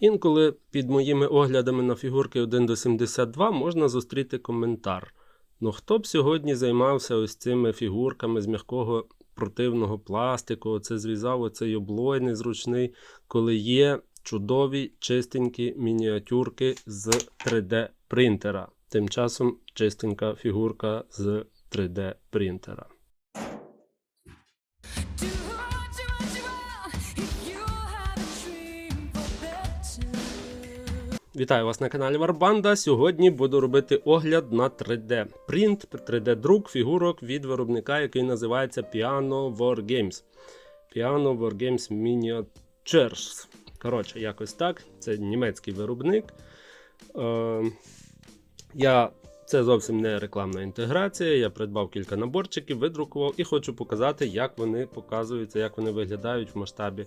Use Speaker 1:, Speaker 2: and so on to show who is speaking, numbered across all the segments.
Speaker 1: Інколи під моїми оглядами на фігурки 1 до 72 можна зустріти коментар. Ну хто б сьогодні займався ось цими фігурками з м'якого противного пластику, оце зв'язав оцей облой незручний, коли є чудові чистенькі мініатюрки з 3D принтера. Тим часом чистенька фігурка з 3D принтера. Вітаю вас на каналі Варбанда. Сьогодні буду робити огляд на 3D принт, 3D друк фігурок від виробника, який називається Piano War Games. Piano War Games Miniatures. Коротше, якось так. Це німецький виробник. Е, я, це зовсім не рекламна інтеграція. Я придбав кілька наборчиків, видрукував і хочу показати, як вони показуються, як вони виглядають в масштабі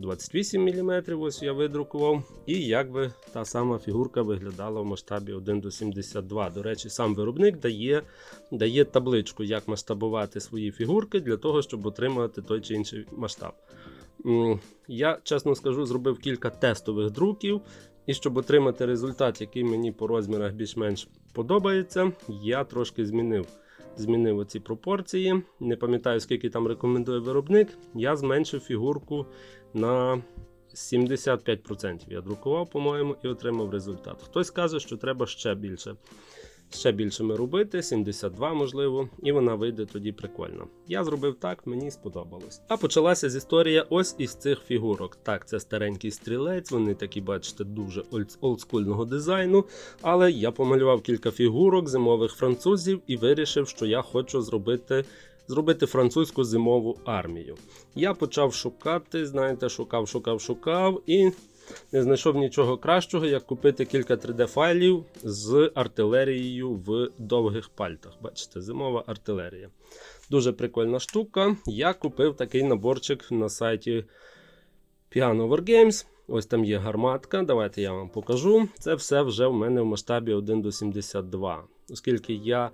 Speaker 1: 28 мм. Ось я видрукував. І як би та сама фігурка виглядала в масштабі 1 до 72. До речі, сам виробник дає, дає табличку, як масштабувати свої фігурки для того, щоб отримати той чи інший масштаб. Я, чесно скажу, зробив кілька тестових друків. І щоб отримати результат, який мені по розмірах більш-менш подобається, я трошки змінив, змінив оці пропорції. Не пам'ятаю, скільки там рекомендує виробник. Я зменшив фігурку на 75%. Я друкував, по-моєму, і отримав результат. Хтось каже, що треба ще більше. Ще більшими робити, 72 можливо, і вона вийде тоді прикольно. Я зробив так, мені сподобалось. А почалася з історія ось із цих фігурок. Так, це старенький стрілець, вони такі, бачите, дуже олдскульного дизайну. Але я помалював кілька фігурок зимових французів і вирішив, що я хочу зробити. Зробити французьку зимову армію. Я почав шукати, знаєте, шукав, шукав, шукав і не знайшов нічого кращого, як купити кілька 3D-файлів з артилерією в довгих пальтах. Бачите, зимова артилерія. Дуже прикольна штука. Я купив такий наборчик на сайті Piano War. Ось там є гарматка. Давайте я вам покажу. Це все вже в мене в масштабі 1 до 72. Оскільки я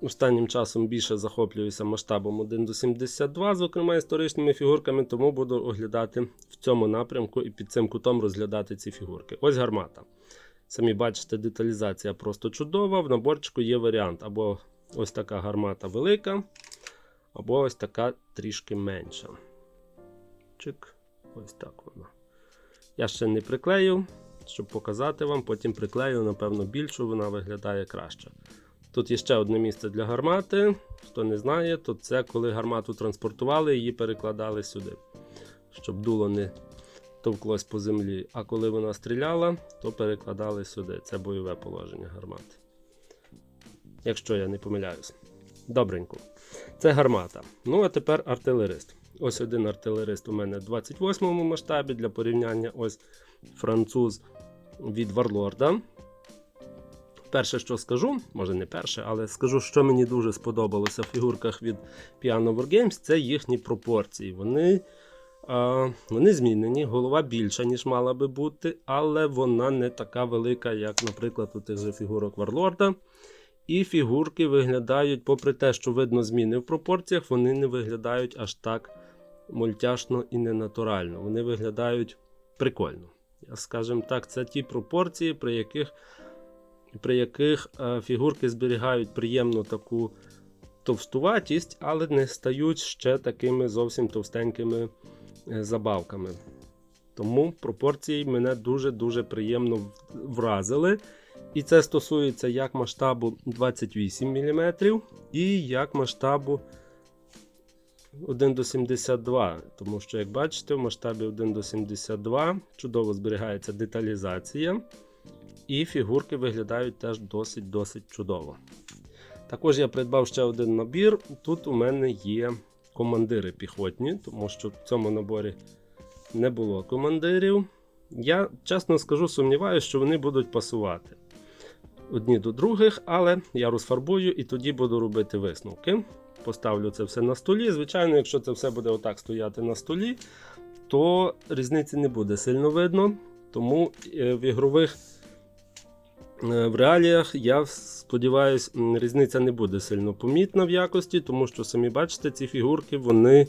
Speaker 1: останнім часом більше захоплююся масштабом 1 до 72, зокрема історичними фігурками, тому буду оглядати в цьому напрямку і під цим кутом розглядати ці фігурки. Ось гармата. Самі бачите, деталізація просто чудова. В наборчику є варіант або ось така гармата велика, або ось така трішки менша. Чик, ось так вона. Я ще не приклею, щоб показати вам. Потім приклею, напевно, більшу, вона виглядає краще. Тут є ще одне місце для гармати. Хто не знає, то це коли гармату транспортували, її перекладали сюди, щоб дуло не товклось по землі. А коли вона стріляла, то перекладали сюди. Це бойове положення гармати. Якщо я не помиляюсь. Добренько. Це гармата. Ну, а тепер артилерист. Ось один артилерист у мене в 28 му масштабі для порівняння. Ось француз від Варлорда. Перше, що скажу, може не перше, але скажу, що мені дуже сподобалося в фігурках від Piano War Games, це їхні пропорції. Вони, а, вони змінені, голова більша, ніж мала би бути, але вона не така велика, як, наприклад, у тих же фігурок Варлорда. І фігурки виглядають, попри те, що видно зміни в пропорціях, вони не виглядають аж так мультяшно і ненатурально. Вони виглядають прикольно. Скажімо так, це ті пропорції, при яких при яких е, фігурки зберігають приємну таку товстуватість, але не стають ще такими зовсім товстенькими е, забавками. Тому пропорції мене дуже-дуже приємно вразили. І це стосується як масштабу 28 мм, і як масштабу 1 до 72. Тому що, як бачите, в масштабі 1 до 72 чудово зберігається деталізація. І фігурки виглядають теж досить-досить чудово. Також я придбав ще один набір. Тут у мене є командири піхотні, тому що в цьому наборі не було командирів. Я чесно скажу, сумніваюся, що вони будуть пасувати одні до других, але я розфарбую і тоді буду робити висновки. Поставлю це все на столі. Звичайно, якщо це все буде отак стояти на столі, то різниці не буде сильно видно. Тому е, в ігрових В реаліях, я сподіваюся, різниця не буде сильно помітна в якості, тому що самі бачите, ці фігурки вони,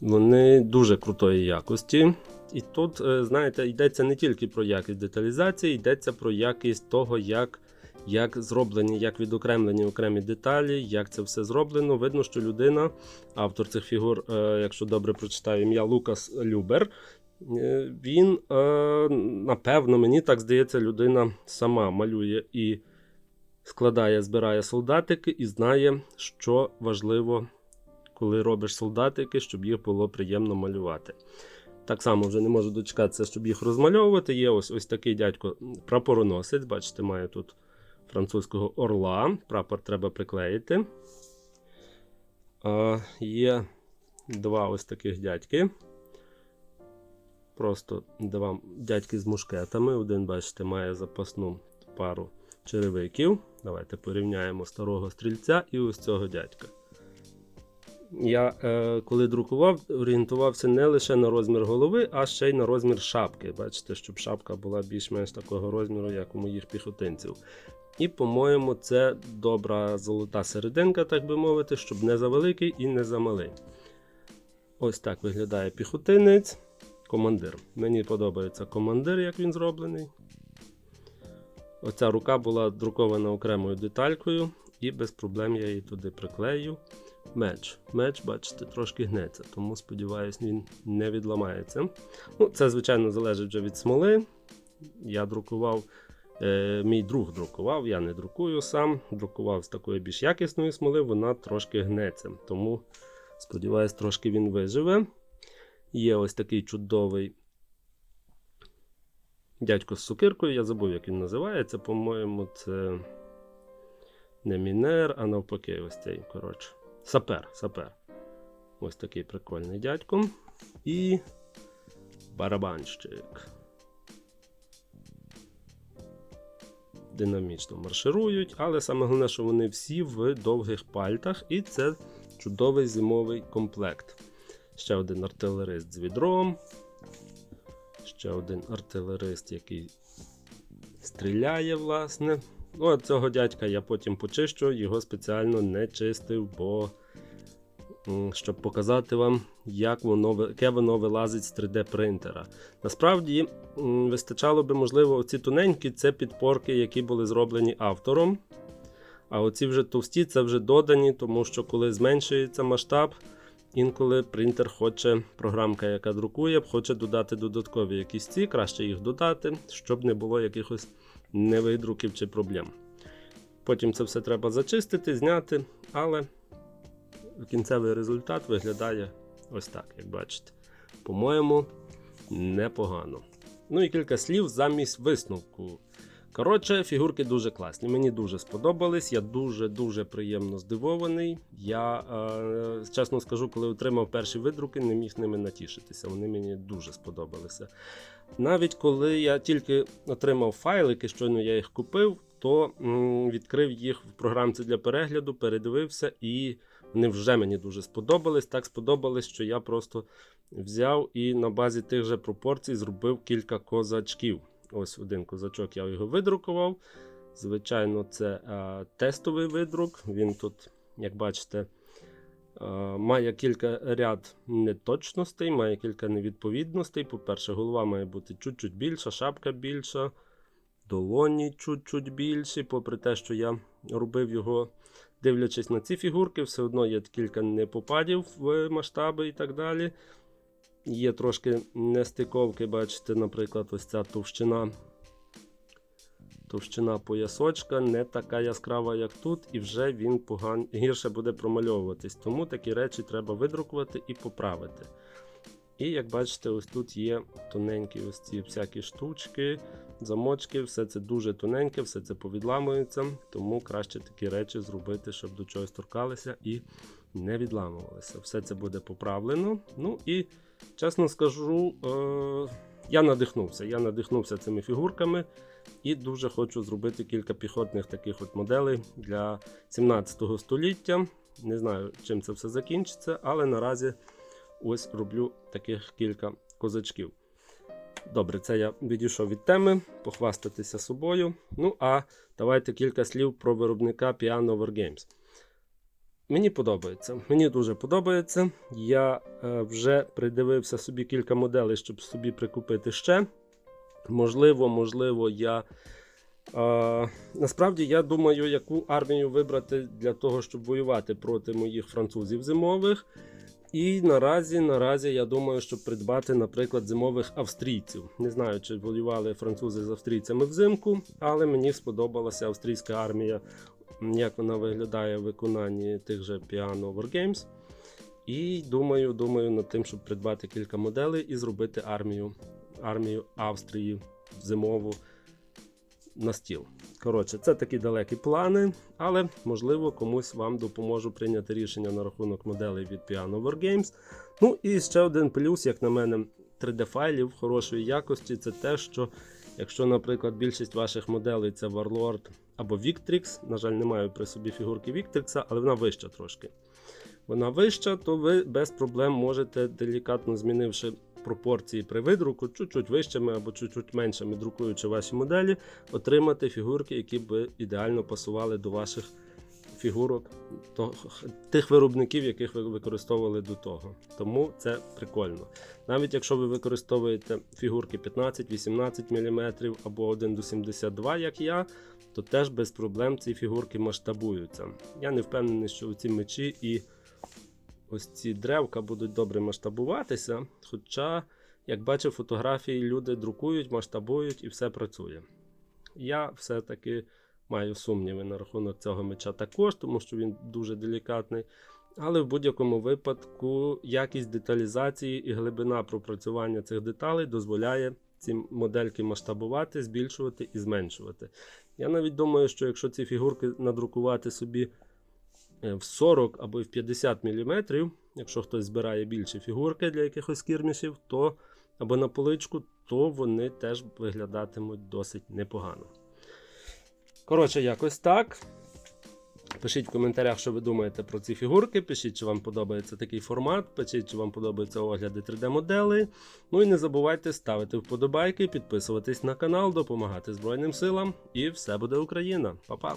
Speaker 1: вони дуже крутої якості. І тут, е, знаєте, йдеться не тільки про якість деталізації, йдеться про якість того, як, як зроблені, як відокремлені окремі деталі, як це все зроблено. Видно, що людина, автор цих фігур, е, якщо добре прочитаю ім'я Лукас Любер. Е, Він, е, напевно, мені так здається, людина сама малює і складає, збирає солдатики і знає, що важливо, коли робиш солдатики, щоб їх було приємно малювати. Так само вже не можу дочекатися, щоб їх розмальовувати. Є ось ось такий дядько прапороносець. Бачите, має тут французького орла. Прапор треба приклеїти. Є два ось таких дядьки. Просто два дядьки з мушкетами. Один, бачите, має запасну пару черевиків. Давайте порівняємо старого стрільця і ось цього дядька. Я е, коли друкував, орієнтувався не лише на розмір голови, а ще й на розмір шапки. Бачите, щоб шапка була більш-менш такого розміру, як у моїх піхотинців. І, по-моєму, це добра золота серединка, так би мовити, щоб не завеликий і не замалий. Ось так виглядає піхотинець. Командир. Мені подобається командир, як він зроблений. Оця рука була друкована окремою деталькою, і без проблем я її туди приклею. Меч. Меч, бачите, трошки гнеться, тому сподіваюсь, він не відламається. Ну, Це, звичайно, залежить вже від смоли. Я друкував, е, мій друг друкував, я не друкую сам. Друкував з такої більш якісної смоли, вона трошки гнеться. Тому, сподіваюсь, трошки він виживе. Є ось такий чудовий дядько з сукиркою. Я забув, як він називається. По-моєму, це не мінер, а навпаки, ось цей, коротше. Сапер, сапер. Ось такий прикольний дядько. І барабанщик. Динамічно марширують, але саме головне, що вони всі в довгих пальтах, і це чудовий зимовий комплект. Ще один артилерист з відром. Ще один артилерист, який стріляє, власне. Ну, а цього дядька я потім почищу, його спеціально не чистив, бо щоб показати вам, як воно, яке воно вилазить з 3D принтера. Насправді, вистачало би, можливо, оці тоненькі це підпорки, які були зроблені автором. А оці вже товсті, це вже додані, тому що коли зменшується масштаб, інколи принтер хоче, програмка, яка друкує, хоче додати додаткові якісь ці, краще їх додати, щоб не було якихось невидруків чи проблем. Потім це все треба зачистити, зняти, але кінцевий результат виглядає ось так, як бачите. По-моєму, непогано. Ну і кілька слів замість висновку. Коротше, фігурки дуже класні. Мені дуже сподобались. Я дуже-дуже приємно здивований. Я, е, чесно скажу, коли отримав перші видруки, не міг ними натішитися. Вони мені дуже сподобалися. Навіть коли я тільки отримав файлики, щойно я їх купив, то м, відкрив їх в програмці для перегляду, передивився, і вони вже мені дуже сподобались. Так сподобались, що я просто взяв і на базі тих же пропорцій зробив кілька козачків. Ось один козачок, я його видрукував. Звичайно, це е, тестовий видрук. Він тут, як бачите, е, має кілька ряд неточностей, має кілька невідповідностей. По-перше, голова має бути чуть-чуть більша, шапка більша, долоні чуть-чуть більші. Попри те, що я робив його, дивлячись на ці фігурки, все одно є кілька непопадів в масштаби і так далі. Є трошки нестиковки, бачите, наприклад, ось ця товщина. Товщина поясочка не така яскрава, як тут, і вже він поган... гірше буде промальовуватись. Тому такі речі треба видрукувати і поправити. І як бачите, ось тут є тоненькі ось ці всякі штучки, замочки, все це дуже тоненьке, все це повідламується, тому краще такі речі зробити, щоб до чогось торкалися і не відламувалися. Все це буде поправлено. Ну і чесно скажу, е- я надихнувся. Я надихнувся цими фігурками і дуже хочу зробити кілька піхотних таких от моделей для 17 століття. Не знаю, чим це все закінчиться, але наразі ось роблю таких кілька козачків. Добре, це я відійшов від теми, похвастатися собою. Ну а давайте кілька слів про виробника Piano Wargames. Мені подобається. Мені дуже подобається. Я е, вже придивився собі кілька моделей, щоб собі прикупити ще. Можливо, можливо, я. Е, насправді я думаю, яку армію вибрати для того, щоб воювати проти моїх французів зимових. І наразі, наразі я думаю, щоб придбати, наприклад, зимових австрійців. Не знаю, чи воювали французи з австрійцями взимку, але мені сподобалася австрійська армія, як вона виглядає в виконанні тих же Piano Wargames. І думаю, думаю над тим, щоб придбати кілька моделей і зробити армію, армію Австрії зимову на стіл. Коротше, це такі далекі плани, але можливо комусь вам допоможу прийняти рішення на рахунок моделей від Piano Wargames. Ну і ще один плюс, як на мене, 3D-файлів хорошої якості це те, що якщо, наприклад, більшість ваших моделей це Warlord або Віктрікс. на жаль, не маю при собі фігурки Віктрікса, але вона вища трошки. Вона вища, то ви без проблем можете делікатно змінивши пропорції при видруку, чуть-чуть вищими або чуть-чуть меншими, друкуючи ваші моделі, отримати фігурки, які би ідеально пасували до ваших фігурок тих виробників, яких ви використовували до того. Тому це прикольно. Навіть якщо ви використовуєте фігурки 15-18 мм або 1 до 72, як я, то теж без проблем ці фігурки масштабуються. Я не впевнений, що ці мечі і ось ці древка будуть добре масштабуватися. Хоча, як бачив фотографії, люди друкують, масштабують і все працює. Я все-таки маю сумніви на рахунок цього меча також, тому що він дуже делікатний. Але в будь-якому випадку якість деталізації і глибина пропрацювання цих деталей дозволяє ці модельки масштабувати, збільшувати і зменшувати. Я навіть думаю, що якщо ці фігурки надрукувати собі е, в 40 або в 50 мм, якщо хтось збирає більші фігурки для якихось кірмішів, то або на поличку, то вони теж виглядатимуть досить непогано. Коротше, якось так. Пишіть в коментарях, що ви думаєте про ці фігурки. Пишіть, чи вам подобається такий формат, пишіть, чи вам подобаються огляди 3D-модели. Ну і не забувайте ставити вподобайки, підписуватись на канал, допомагати Збройним силам. І все буде Україна. Па-па!